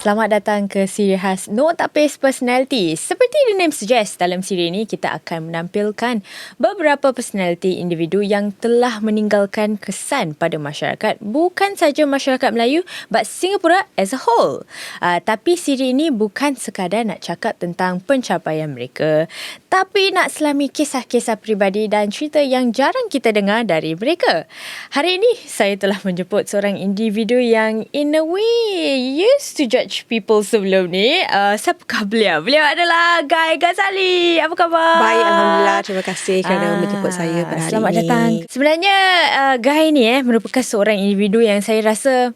Selamat datang ke siri khas No Tapis Personality. Seperti the name suggest, dalam siri ini kita akan menampilkan beberapa personality individu yang telah meninggalkan kesan pada masyarakat. Bukan saja masyarakat Melayu, but Singapura as a whole. Uh, tapi siri ini bukan sekadar nak cakap tentang pencapaian mereka. Tapi nak selami kisah-kisah pribadi dan cerita yang jarang kita dengar dari mereka. Hari ini, saya telah menjemput seorang individu yang in a way used to judge judge people sebelum ni. Uh, siapakah beliau? Beliau adalah Guy Ghazali. Apa khabar? Baik, Alhamdulillah. Terima kasih kerana uh, menjemput saya pada hari selamat ini. Selamat datang. Sebenarnya uh, Guy ni eh merupakan seorang individu yang saya rasa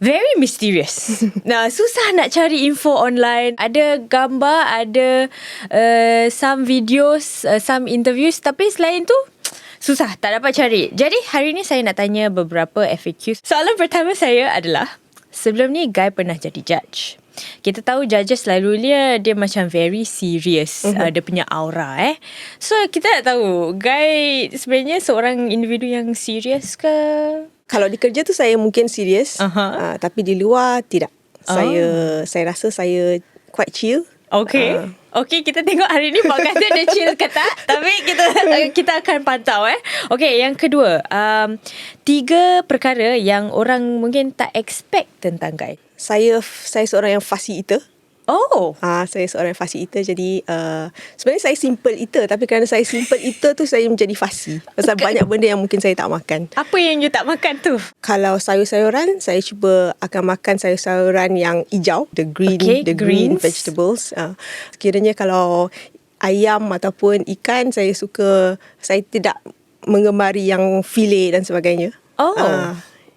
very mysterious. nah, susah nak cari info online. Ada gambar, ada uh, some videos, uh, some interviews tapi selain tu susah tak dapat cari. Jadi hari ni saya nak tanya beberapa FAQ. Soalan pertama saya adalah Sebelum ni Guy pernah jadi judge. Kita tahu judges selalu dia dia macam very serious uh-huh. uh, dia punya aura eh. So kita tak tahu Guy sebenarnya seorang individu yang serius ke? Kalau di kerja tu saya mungkin serius uh-huh. uh, tapi di luar tidak. Saya oh. saya rasa saya quite chill. Okay. Uh, Okay, kita tengok hari ni Pak kata dia chill ke tak. Tapi kita kita akan pantau eh. Okay, yang kedua. Um, tiga perkara yang orang mungkin tak expect tentang Guy. Saya saya seorang yang fussy eater. Oh. Ah, saya seorang fussy eater jadi uh, sebenarnya saya simple eater tapi kerana saya simple eater tu saya menjadi fussy. Pasal okay. banyak benda yang mungkin saya tak makan. Apa yang you tak makan tu? Kalau sayur-sayuran, saya cuba akan makan sayur-sayuran yang hijau, the green okay, the green vegetables. Uh, sekiranya kalau ayam ataupun ikan saya suka saya tidak menggemari yang filet dan sebagainya. Oh. Uh,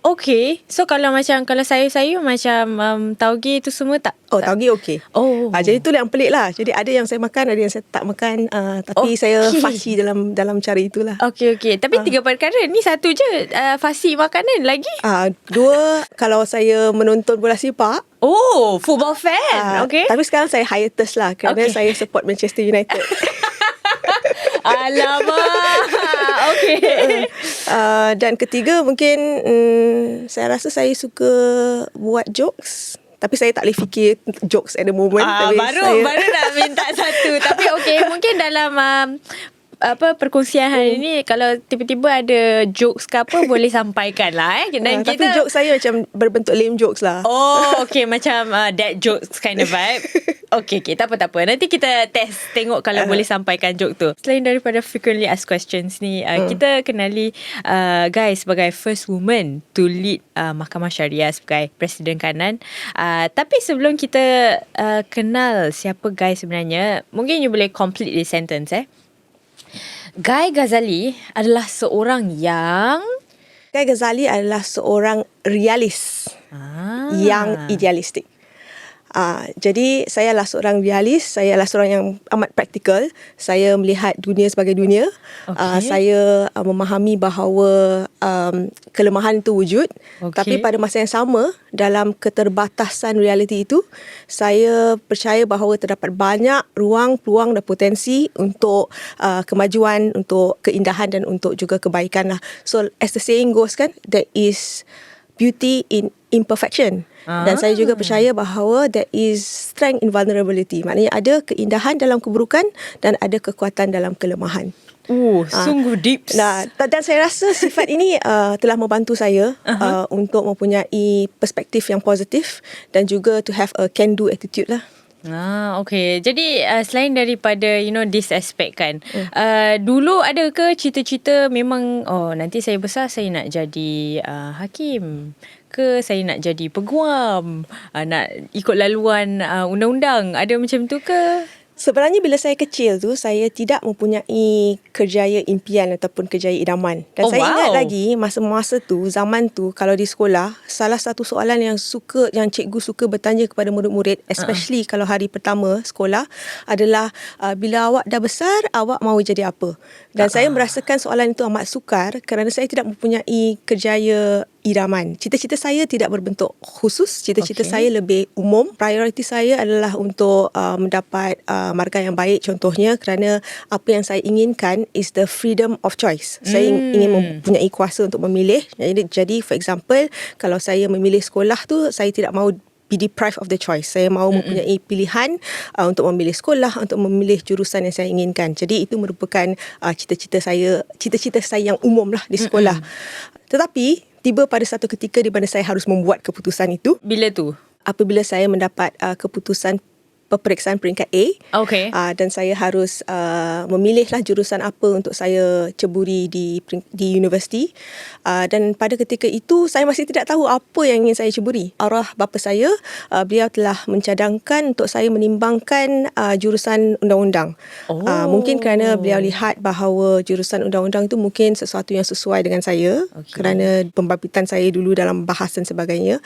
Okay. So kalau macam kalau sayur-sayur macam um, tauge tu semua tak? Oh tauge okay. Oh. Ha, jadi tu yang pelik lah. Jadi ada yang saya makan, ada yang saya tak makan. Uh, tapi okay. saya fasi dalam dalam cara itulah. Okay okay. Tapi uh. tiga perkara ni satu je uh, fasi makanan lagi. Uh, dua kalau saya menonton bola sepak. Oh football fan. Uh, okay. Tapi sekarang saya hiatus lah kerana okay. saya support Manchester United. Alamak. Okay. Uh, dan ketiga mungkin um, saya rasa saya suka buat jokes. Tapi saya tak boleh fikir jokes at the moment. Ah, tapi baru saya... baru nak minta satu. Tapi okay, mungkin dalam um, apa perkongsian hari hmm. ni kalau tiba-tiba ada jokes ke apa boleh sampaikan lah eh. Dan uh, kita, tapi jokes saya macam berbentuk lame jokes lah. Oh, okay macam uh, that jokes kind of vibe. Okay, okay, tak apa, tak apa. Nanti kita test tengok kalau uh. boleh sampaikan joke tu. Selain daripada frequently asked questions ni, uh, hmm. kita kenali uh, guys sebagai first woman to lead uh, Mahkamah Syariah sebagai Presiden Kanan. Uh, tapi sebelum kita uh, kenal siapa guys sebenarnya, mungkin you boleh complete this sentence eh. Guy Ghazali adalah seorang yang Guy Ghazali adalah seorang realis ah. yang idealistik. Uh, jadi saya adalah seorang realis, saya adalah seorang yang amat praktikal. Saya melihat dunia sebagai dunia. Okay. Uh, saya uh, memahami bahawa um, kelemahan itu wujud. Okay. Tapi pada masa yang sama, dalam keterbatasan realiti itu, saya percaya bahawa terdapat banyak ruang, peluang dan potensi untuk uh, kemajuan, untuk keindahan dan untuk juga kebaikan. Lah. So as the saying goes kan, there is beauty in imperfection. Dan saya juga ah. percaya bahawa there is strength in vulnerability. Maknanya ada keindahan dalam keburukan dan ada kekuatan dalam kelemahan. Oh, uh, sungguh deep. Nah, dan saya rasa sifat ini uh, telah membantu saya uh-huh. uh, untuk mempunyai perspektif yang positif dan juga to have a can do attitude lah. Ah, okay. Jadi uh, selain daripada you know this aspect kan, mm. uh, dulu ada ke cita-cita memang oh nanti saya besar saya nak jadi uh, hakim ke saya nak jadi peguam, uh, nak ikut laluan uh, undang-undang. Ada macam tu ke? Sebenarnya bila saya kecil tu saya tidak mempunyai kerjaya impian ataupun kerjaya idaman. Dan oh, saya wow. ingat lagi masa-masa tu zaman tu kalau di sekolah salah satu soalan yang suka yang cikgu suka bertanya kepada murid-murid especially uh-huh. kalau hari pertama sekolah adalah uh, bila awak dah besar awak mahu jadi apa? Dan uh-huh. saya merasakan soalan itu amat sukar kerana saya tidak mempunyai kerjaya idaman. Cita-cita saya tidak berbentuk khusus. Cita-cita okay. saya lebih umum. Prioriti saya adalah untuk uh, mendapat uh, markah yang baik contohnya kerana apa yang saya inginkan is the freedom of choice. Hmm. Saya ingin mempunyai kuasa untuk memilih. Jadi, jadi for example, kalau saya memilih sekolah tu, saya tidak mahu be deprived of the choice. Saya mahu mm-hmm. mempunyai pilihan uh, untuk memilih sekolah, untuk memilih jurusan yang saya inginkan. Jadi itu merupakan uh, cita-cita saya, cita-cita saya yang umum lah di sekolah. Mm-hmm. Tetapi tiba pada satu ketika di mana saya harus membuat keputusan itu. Bila tu? Apabila saya mendapat uh, keputusan peperiksaan peringkat A. Okay. Uh, dan saya harus uh, memilihlah jurusan apa untuk saya ceburi di di universiti. Uh, dan pada ketika itu saya masih tidak tahu apa yang ingin saya ceburi. Arah bapa saya, uh, beliau telah mencadangkan untuk saya menimbangkan uh, jurusan undang-undang. Oh. Uh, mungkin kerana beliau lihat bahawa jurusan undang-undang itu mungkin sesuatu yang sesuai dengan saya okay. kerana pembabitian saya dulu dalam bahas dan sebagainya.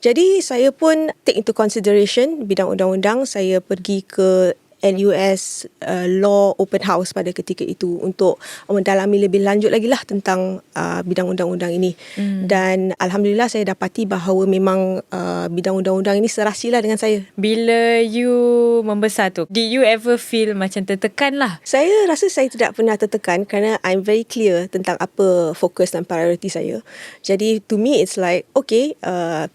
Jadi saya pun take into consideration bidang undang-undang saya pergi ke NUS uh, Law Open House pada ketika itu untuk mendalami lebih lanjut lagi lah tentang uh, bidang undang-undang ini. Hmm. Dan Alhamdulillah saya dapati bahawa memang uh, bidang undang-undang ini serasilah dengan saya. Bila you membesar tu, did you ever feel macam tertekan lah? Saya rasa saya tidak pernah tertekan kerana I'm very clear tentang apa fokus dan priority saya. Jadi to me it's like, okay, uh,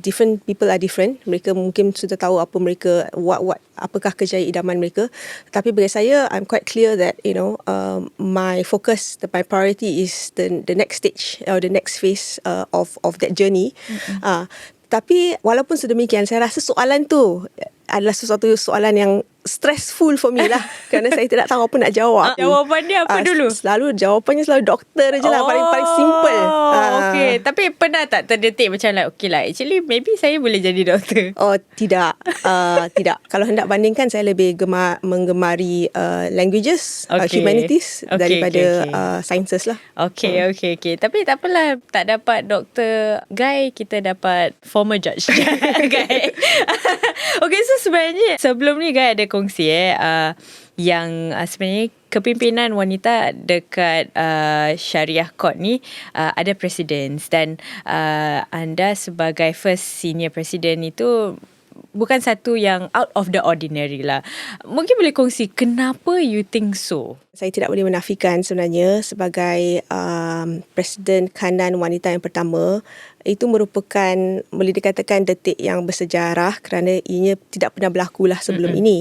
different people are different. Mereka mungkin sudah tahu apa mereka what what apakah kejayaan idaman mereka. Tapi bagi saya, I'm quite clear that you know um, my focus, the, my priority is the the next stage or the next phase uh, of of that journey. Mm-hmm. Uh, tapi walaupun sedemikian, saya rasa soalan tu adalah sesuatu soalan yang stressful for me lah kerana saya tidak tahu apa nak jawab. Uh, jawapan dia apa uh, dulu? Selalu jawapannya selalu doktor je lah oh, paling paling simple. Uh. Okay, tapi pernah tak terdetik macam like okay lah actually maybe saya boleh jadi doktor. Oh tidak, uh, tidak. Kalau hendak bandingkan saya lebih gemar menggemari uh, languages, okay. uh, humanities okay, daripada okay, okay. Uh, sciences lah. Okay, hmm. okay, okay. Tapi tak apalah tak dapat doktor Guy kita dapat former judge Guy. okay, so sebenarnya sebelum ni Guy ada kongsi eh uh, yang uh, sebenarnya kepimpinan wanita dekat uh, Syariah Court ni uh, ada presiden dan uh, anda sebagai first senior president itu bukan satu yang out of the ordinary lah. Mungkin boleh kongsi kenapa you think so? Saya tidak boleh menafikan sebenarnya sebagai um, presiden kanan wanita yang pertama itu merupakan boleh dikatakan detik yang bersejarah kerana ianya tidak pernah berlaku lah sebelum mm-hmm. ini.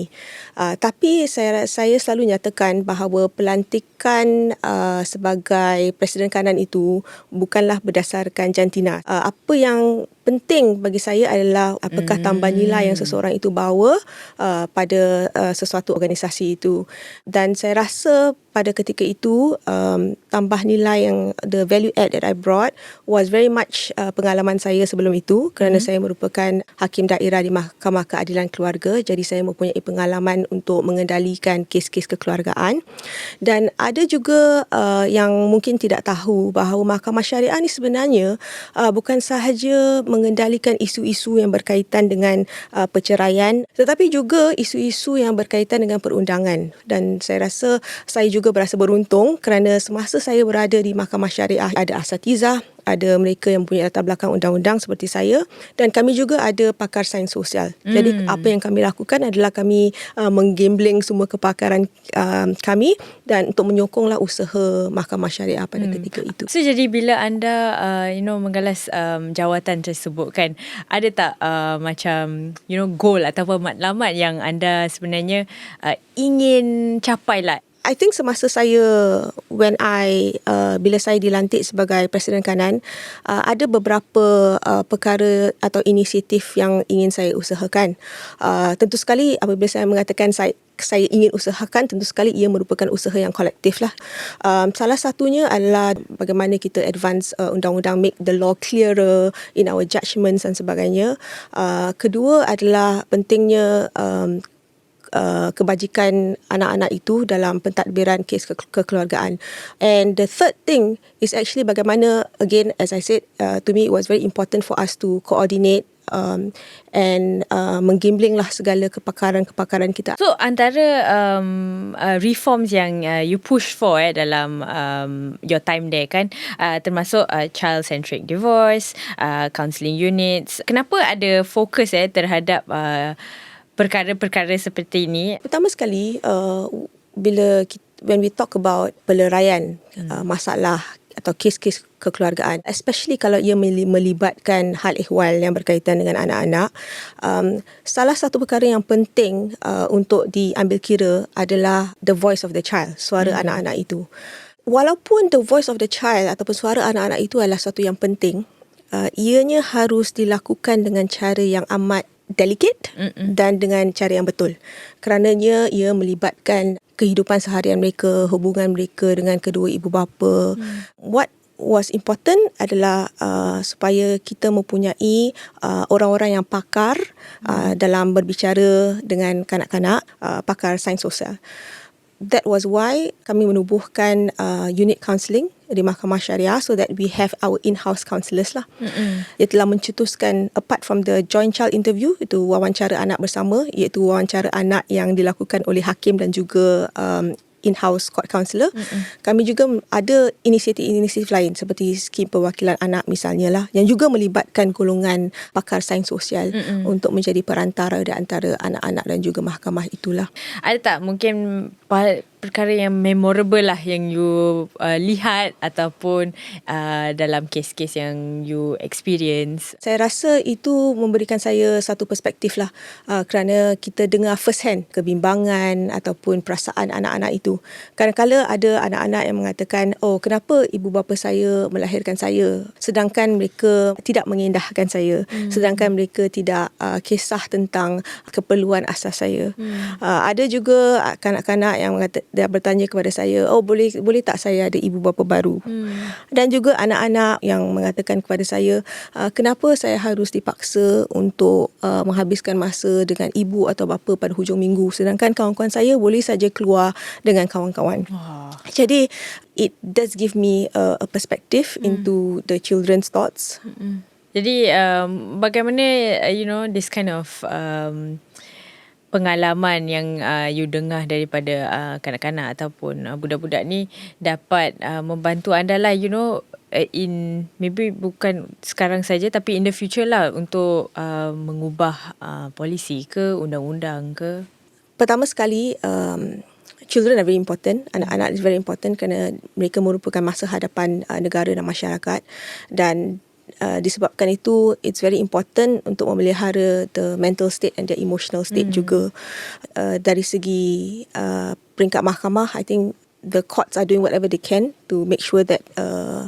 Uh, tapi saya saya selalu nyatakan bahawa pelantikan uh, sebagai presiden kanan itu bukanlah berdasarkan jantina. Uh, apa yang penting bagi saya adalah apakah tambah nilai yang seseorang itu bawa uh, pada uh, sesuatu organisasi itu. Dan saya rasa the pada ketika itu um, tambah nilai yang the value add that I brought was very much uh, pengalaman saya sebelum itu kerana hmm. saya merupakan hakim daerah di Mahkamah Keadilan Keluarga. Jadi saya mempunyai pengalaman untuk mengendalikan kes-kes kekeluargaan. Dan ada juga uh, yang mungkin tidak tahu bahawa Mahkamah Syariah ni sebenarnya uh, bukan sahaja mengendalikan isu-isu yang berkaitan dengan uh, perceraian tetapi juga isu-isu yang berkaitan dengan perundangan. Dan saya rasa saya juga juga berasa beruntung kerana semasa saya berada di Mahkamah Syariah ada asatizah, ada mereka yang punya latar belakang undang-undang seperti saya dan kami juga ada pakar sains sosial. Hmm. Jadi apa yang kami lakukan adalah kami uh, menggambling semua kepakaran uh, kami dan untuk menyokonglah usaha Mahkamah Syariah pada hmm. ketika itu. So jadi bila anda uh, you know menggalas um, jawatan tersebut kan ada tak uh, macam you know goal ataupun matlamat yang anda sebenarnya uh, ingin capai lah I think semasa saya when I uh, bila saya dilantik sebagai presiden kanan uh, ada beberapa uh, perkara atau inisiatif yang ingin saya usahakan. Uh, tentu sekali apabila saya mengatakan saya saya ingin usahakan tentu sekali ia merupakan usaha yang kolektif lah. Um, salah satunya adalah bagaimana kita advance uh, undang-undang make the law clearer in our judgments dan sebagainya. Uh, kedua adalah pentingnya um, Uh, kebajikan anak-anak itu dalam pentadbiran kes ke- kekeluargaan. And the third thing is actually bagaimana, again, as I said, uh, to me it was very important for us to coordinate um, and uh, menggambling lah segala kepakaran-kepakaran kita. So antara um, uh, reforms yang uh, you push for eh, dalam um, your time there kan, uh, termasuk uh, child-centric divorce, uh, counselling units, kenapa ada fokus eh, terhadap uh, perkara-perkara seperti ini? Pertama sekali, uh, bila kita, when we talk about peleraian hmm. uh, masalah atau kes-kes kekeluargaan especially kalau ia melibatkan hal ehwal yang berkaitan dengan anak-anak um, salah satu perkara yang penting uh, untuk diambil kira adalah the voice of the child suara hmm. anak-anak itu walaupun the voice of the child ataupun suara anak-anak itu adalah satu yang penting uh, ianya harus dilakukan dengan cara yang amat delicate Mm-mm. dan dengan cara yang betul. Kerananya ia melibatkan kehidupan seharian mereka, hubungan mereka dengan kedua ibu bapa. Mm. What was important adalah uh, supaya kita mempunyai uh, orang-orang yang pakar uh, dalam berbicara dengan kanak-kanak, uh, pakar sains sosial. That was why kami menubuhkan uh, unit counselling di Mahkamah Syariah so that we have our in-house counsellors lah. Mm-hmm. Ia telah mencetuskan apart from the joint child interview itu wawancara anak bersama iaitu wawancara anak yang dilakukan oleh hakim dan juga um, in-house court counsellor. Mm-hmm. Kami juga ada inisiatif-inisiatif lain seperti skim perwakilan anak misalnya lah yang juga melibatkan golongan pakar sains sosial mm-hmm. untuk menjadi perantara di antara anak-anak dan juga mahkamah itulah. Ada tak mungkin perkara yang memorable lah yang you uh, lihat ataupun uh, dalam kes-kes yang you experience? Saya rasa itu memberikan saya satu perspektif lah uh, kerana kita dengar first hand kebimbangan ataupun perasaan anak-anak itu. Kadang-kadang ada anak-anak yang mengatakan, oh kenapa ibu bapa saya melahirkan saya sedangkan mereka tidak mengindahkan saya, hmm. sedangkan mereka tidak uh, kisah tentang keperluan asas saya. Hmm. Uh, ada juga kanak-kanak yang mengatakan dia bertanya kepada saya, "Oh, boleh boleh tak saya ada ibu bapa baru?" Hmm. Dan juga anak-anak yang mengatakan kepada saya, uh, "Kenapa saya harus dipaksa untuk uh, menghabiskan masa dengan ibu atau bapa pada hujung minggu sedangkan kawan-kawan saya boleh saja keluar dengan kawan-kawan." Wow. Jadi it does give me a, a perspective hmm. into the children's thoughts. Hmm. Jadi um, bagaimana you know this kind of um, pengalaman yang uh, you dengar daripada uh, kanak-kanak ataupun uh, budak-budak ni dapat uh, membantu anda lah you know uh, in maybe bukan sekarang saja tapi in the future lah untuk uh, mengubah uh, polisi ke undang-undang ke? Pertama sekali um, children are very important. Anak-anak is very important kerana mereka merupakan masa hadapan uh, negara dan masyarakat. Dan uh, disebabkan itu it's very important untuk memelihara the mental state and the emotional state mm. juga uh, dari segi uh, peringkat mahkamah I think the courts are doing whatever they can to make sure that uh,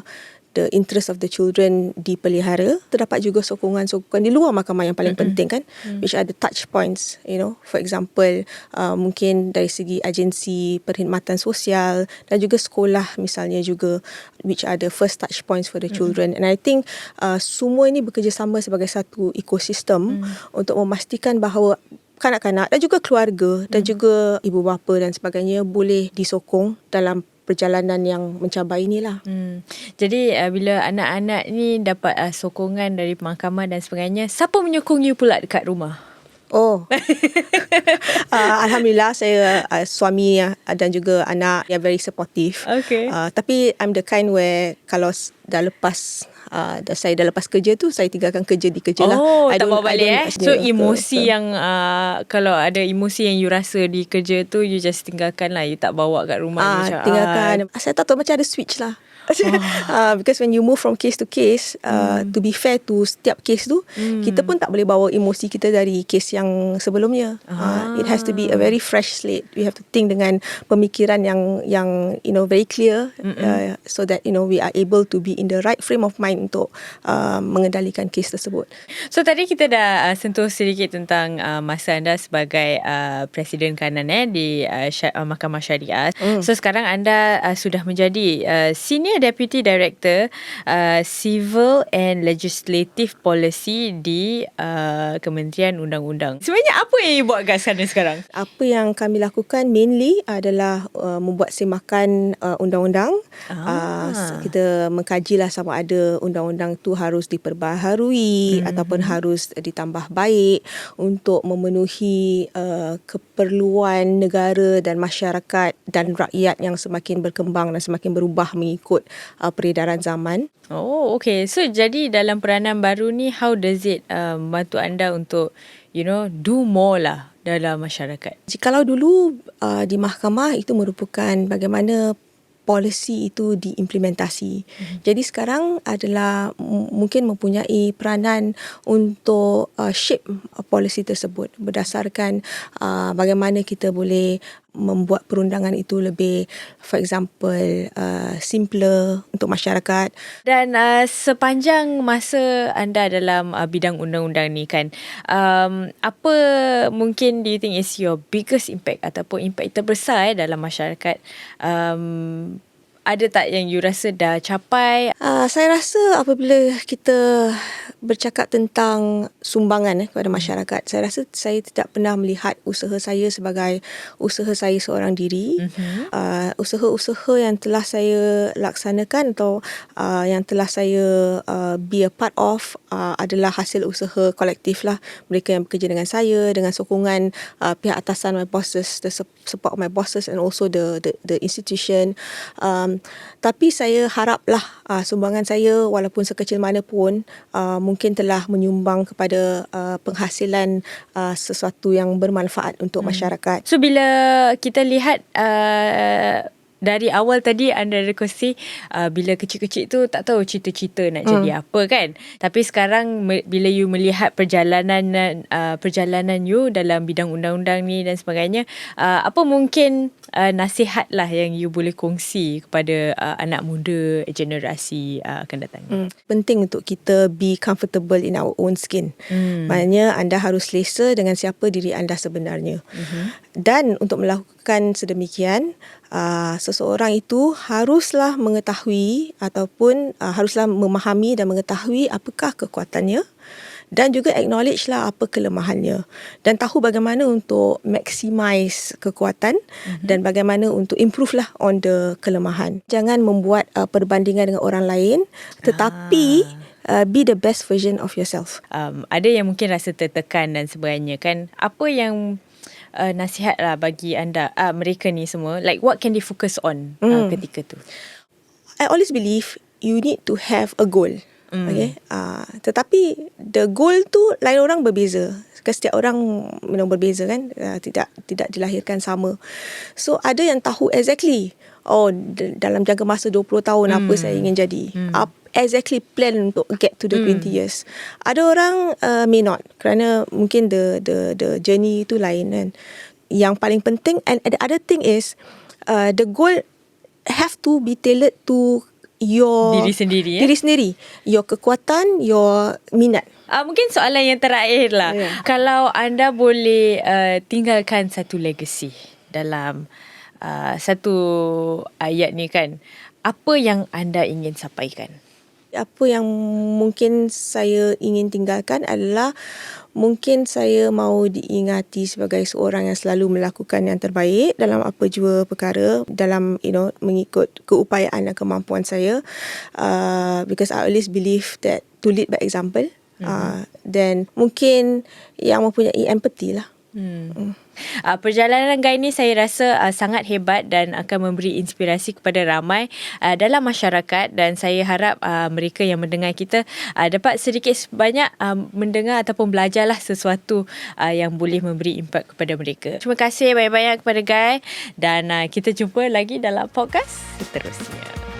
the interest of the children dipelihara terdapat juga sokongan-sokongan di luar mahkamah yang paling mm-hmm. penting kan mm. which are the touch points you know for example uh, mungkin dari segi agensi perkhidmatan sosial dan juga sekolah misalnya juga which are the first touch points for the children mm-hmm. and i think uh, semua ini bekerjasama sebagai satu ekosistem mm. untuk memastikan bahawa kanak-kanak dan juga keluarga dan mm. juga ibu bapa dan sebagainya boleh disokong dalam perjalanan yang mencabar inilah. Hmm. Jadi uh, bila anak-anak ni dapat uh, sokongan dari mahkamah dan sebagainya, siapa menyokong you pula dekat rumah? Oh. uh, Alhamdulillah saya uh, suami uh, dan juga anak yang very supportive. Okay. Uh, tapi I'm the kind where kalau dah lepas uh, saya dah lepas kerja tu saya tinggalkan kerja di kerja lah. Oh, I tak bawa balik eh. So emosi betul. yang uh, kalau ada emosi yang you rasa di kerja tu you just tinggalkan lah. You tak bawa kat rumah. Ah, macam, tinggalkan. Ah. Saya tak tahu macam ada switch lah. Uh, because when you move from case to case, uh, mm. to be fair to setiap case tu, mm. kita pun tak boleh bawa emosi kita dari case yang sebelumnya. Ah. Uh, it has to be a very fresh slate. We have to think dengan pemikiran yang yang you know very clear, uh, so that you know we are able to be in the right frame of mind untuk uh, mengendalikan case tersebut. So tadi kita dah uh, sentuh sedikit tentang uh, masa anda sebagai uh, presiden kanan eh di uh, Sy- uh, Mahkamah Syariah. Mm. So sekarang anda uh, sudah menjadi uh, senior Deputy Director uh, Civil and Legislative Policy di uh, Kementerian Undang-Undang. Sebenarnya apa yang you buat kat sana sekarang? Apa yang kami lakukan mainly adalah uh, membuat semakan uh, undang-undang. Ah. Uh, kita mengkajilah sama ada undang-undang tu harus diperbaharui hmm. ataupun harus ditambah baik untuk memenuhi uh, keperluan negara dan masyarakat dan rakyat yang semakin berkembang dan semakin berubah mengikut uh, peredaran zaman. Oh, okay. So, jadi dalam peranan baru ni, how does it uh, membantu anda untuk, you know, do more lah dalam masyarakat? Jikalau dulu uh, di mahkamah itu merupakan bagaimana policy itu diimplementasi. Mm-hmm. Jadi sekarang adalah m- mungkin mempunyai peranan untuk uh, shape policy tersebut berdasarkan uh, bagaimana kita boleh membuat perundangan itu lebih for example uh, simpler untuk masyarakat. Dan uh, sepanjang masa anda dalam uh, bidang undang-undang ni kan um, apa mungkin do you think is your biggest impact ataupun impact terbesar eh, dalam masyarakat? Um, ada tak yang you rasa dah capai? Uh, saya rasa apabila kita bercakap tentang sumbangan eh, kepada masyarakat, saya rasa saya tidak pernah melihat usaha saya sebagai usaha saya seorang diri. Mm-hmm. Uh, usaha-usaha yang telah saya laksanakan atau uh, yang telah saya uh, be a part of uh, adalah hasil usaha kolektif lah. Mereka yang bekerja dengan saya, dengan sokongan uh, pihak atasan my bosses, the support of my bosses and also the the, the institution. Um, tapi saya haraplah uh, sumbangan saya walaupun sekecil mana pun uh, mungkin telah menyumbang kepada uh, penghasilan uh, sesuatu yang bermanfaat untuk hmm. masyarakat. So bila kita lihat uh, dari awal tadi anda ada kongsi uh, bila kecil-kecil tu tak tahu cita-cita nak jadi hmm. apa kan tapi sekarang me, bila you melihat perjalanan uh, perjalanan you dalam bidang undang-undang ni dan sebagainya uh, apa mungkin uh, nasihat lah yang you boleh kongsi kepada uh, anak muda generasi uh, akan datang hmm. penting untuk kita be comfortable in our own skin hmm. maknanya anda harus selesa dengan siapa diri anda sebenarnya hmm. dan untuk melakukan sedemikian uh, seseorang itu haruslah mengetahui ataupun uh, haruslah memahami dan mengetahui apakah kekuatannya dan juga acknowledge lah apa kelemahannya dan tahu bagaimana untuk maximize kekuatan mm-hmm. dan bagaimana untuk improve lah on the kelemahan. Jangan membuat uh, perbandingan dengan orang lain tetapi ah. Uh, be the best version of yourself. Um, ada yang mungkin rasa tertekan dan sebagainya kan. Apa yang uh, nasihat lah bagi anda uh, mereka ni semua like what can they focus on uh, mm. ketika tu I always believe you need to have a goal mm. okay uh, tetapi the goal tu lain orang berbeza setiap orang memang berbeza kan uh, tidak tidak dilahirkan sama so ada yang tahu exactly oh dalam jangka masa 20 tahun mm. apa saya ingin jadi mm. apa exactly plan untuk get to the mm. 20 years. Ada orang uh, may not kerana mungkin the the the journey itu lain kan. Yang paling penting and the other thing is uh, the goal have to be tailored to your diri sendiri ya? diri sendiri your kekuatan your minat uh, mungkin soalan yang terakhir lah yeah. kalau anda boleh uh, tinggalkan satu legacy dalam uh, satu ayat ni kan apa yang anda ingin sampaikan apa yang mungkin saya ingin tinggalkan adalah mungkin saya mahu diingati sebagai seorang yang selalu melakukan yang terbaik dalam apa jua perkara dalam you know mengikut keupayaan dan kemampuan saya. Uh, because I always believe that to lead by example. Mm-hmm. uh, then mungkin yang mempunyai empathy lah hmm. Mm. Uh, perjalanan Guy ni saya rasa uh, sangat hebat dan akan memberi inspirasi kepada ramai uh, dalam masyarakat dan saya harap uh, mereka yang mendengar kita uh, dapat sedikit sebanyak uh, mendengar ataupun belajarlah sesuatu uh, yang boleh memberi impak kepada mereka. Terima kasih banyak-banyak kepada Guy dan uh, kita jumpa lagi dalam podcast seterusnya.